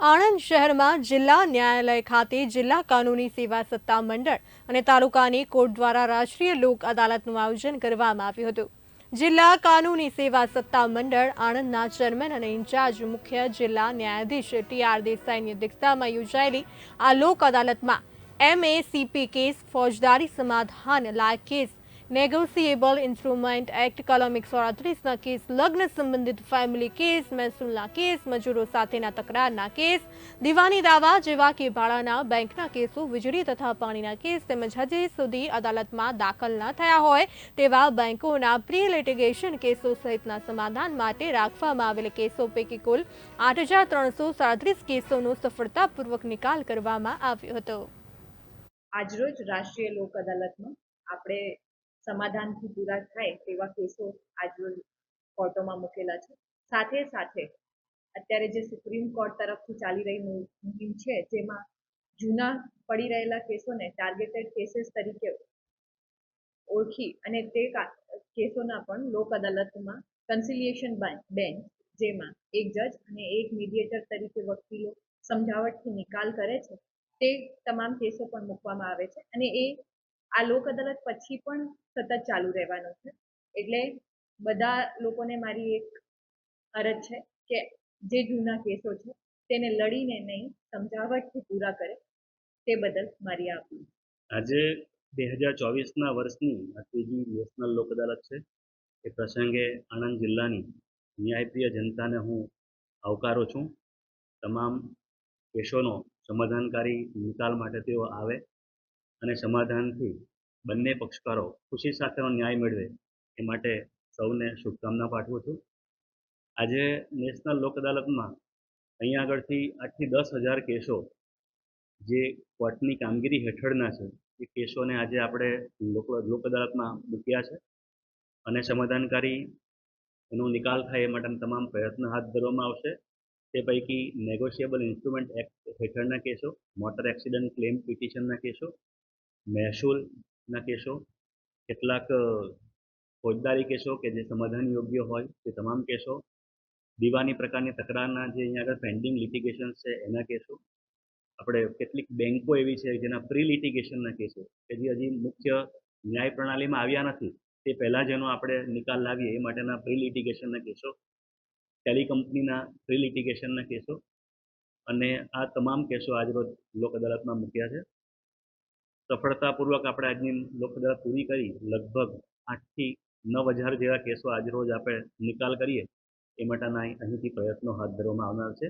આણંદ શહેરમાં જિલ્લા ન્યાયાલય ખાતે જિલ્લા કાનૂની સેવા સત્તા મંડળ અને તાલુકાની કોર્ટ દ્વારા રાષ્ટ્રીય લોક અદાલતનું આયોજન કરવામાં આવ્યું હતું. જિલ્લા કાનૂની સેવા સત્તા મંડળ આણંદના ચેરમેન અને ઇન્ચાર્જ મુખ્ય જિલ્લા ન્યાયાધીશ ટી આર દેસાઈની અધ્યક્ષતામાં યોજાયેલી આ લોક અદાલતમાં એમએસીપી કેસ ફોજદારી સમાધાન લાયક કેસ નેગોશિયેબલ ઇન્સ્ટ્રુમેન્ટ એક્ટ કલમ એકસો અડત્રીસના કેસ લગ્ન સંબંધિત ફેમિલી કેસ મહેસૂલના કેસ મજૂરો સાથેના તકરારના કેસ દિવાની દાવા જેવા કે ભાડાના બેંકના કેસો વીજળી તથા પાણીના કેસ તેમજ હજી સુધી અદાલતમાં દાખલ ન થયા હોય, તેવા બેંકોના પ્રી લિટિગેશન કેસો સહિતના સમાધાન માટે રાખવામાં આવેલ કેસો પૈકી કુલ આઠ હજાર ત્રણસો સાડત્રીસ કેસોનો સફળતાપૂર્વક નિકાલ કરવામાં આવ્યો હતો. આજરોજ રાષ્ટ્રીય લોક અદાલતમાં આપણે સમાધાનથી પૂરા થાય તેવા કેસો આજરોજ કોર્ટોમાં મૂકેલા છે. સાથે સાથે અત્યારે જે સુપ્રીમ કોર્ટ તરફથી ચાલી રહી મુહિમ છે, જેમાં જૂના પડી રહેલા કેસોને ટાર્ગેટેડ કેસીસ તરીકે ઓળખી અને તે કેસોના પણ લોક અદાલતમાં કન્સિલિએશન બેન્ચ, જેમાં એક જજ અને એક મીડિયેટર તરીકે વકીલો સમજાવટથી નિકાલ કરે છે, તે તમામ કેસો પણ મૂકવામાં આવે છે અને એ આ લોક અદાલત પછી પણ સતત ચાલુ રહેવાનો છે. એટલે બધા લોકોને મારી એક અરજ છે કે જે જૂના કેસો છે તેને લડીને નહીં, સમજાવટથી પૂરા કરે તે બદલ મારી આ અપીલ. આજે બે હજાર ચોવીસના વર્ષની આ ત્રીજી નેશનલ લોક અદાલત છે. એ પ્રસંગે આણંદ જિલ્લાની ન્યાયપ્રિય જનતાને હું આવકારું છું. તમામ કેસોનો સમાધાનકારી નિકાલ માટે તેઓ આવે. અને સમાધાનથી બંને પક્ષકારો ખુશી સાથેનો ન્યાય મેળવે એ માટે સૌને શુભકામના પાઠવું છું. આજે નેશનલ લોક અદાલતમાં અહીંયા આગળથી આઠથી દસ હજાર કેસો જે કોર્ટની કામગીરી હેઠળના છે, એ કેસોને આજે આપણે લોક અદાલતમાં મૂક્યા છે અને સમાધાનકારી એનો નિકાલ થાય એ માટેના તમામ પ્રયત્ન હાથ ધરવામાં આવશે. તે પૈકી નેગોશિયેબલ ઇન્સ્ટ્રુમેન્ટ એક્ટ હેઠળના કેસો મોટર એક્સિડન્ટ ક્લેમ પિટિશનના કેસો મહેસૂલના કેસો, કેટલાક ફોજદારી કેસો કે જે સમાધાન યોગ્ય હોય તે તમામ કેસો, દીવાની પ્રકારની તકરારના જે અહીંયા આગળ પેન્ડિંગ લિટિગેશન છે એના કેસો, આપણે કેટલીક બેન્કો એવી છે જેના પ્રી લિટિગેશનના કેસો, કે જે હજી મુખ્ય ન્યાય પ્રણાલીમાં આવ્યા નથી, તે પહેલાં જેનો આપણે નિકાલ લાવીએ એ માટેના પ્રી લિટિગેશનના કેસો ટેલિકંપનીના પ્રી લિટિગેશનના કેસો, અને આ તમામ કેસો આજરોજ લોક અદાલતમાં મૂક્યા છે. સફળતાપૂર્વક આપણે આજની લોકો દ્વારા પૂરી કરી, લગભગ આઠથી નવ હજાર જેવા કેસો આજરોજ આપણે નિકાલ કરીએ, એ માટેના અહીંથી પ્રયત્નો હાથ ધરવામાં આવનાર છે.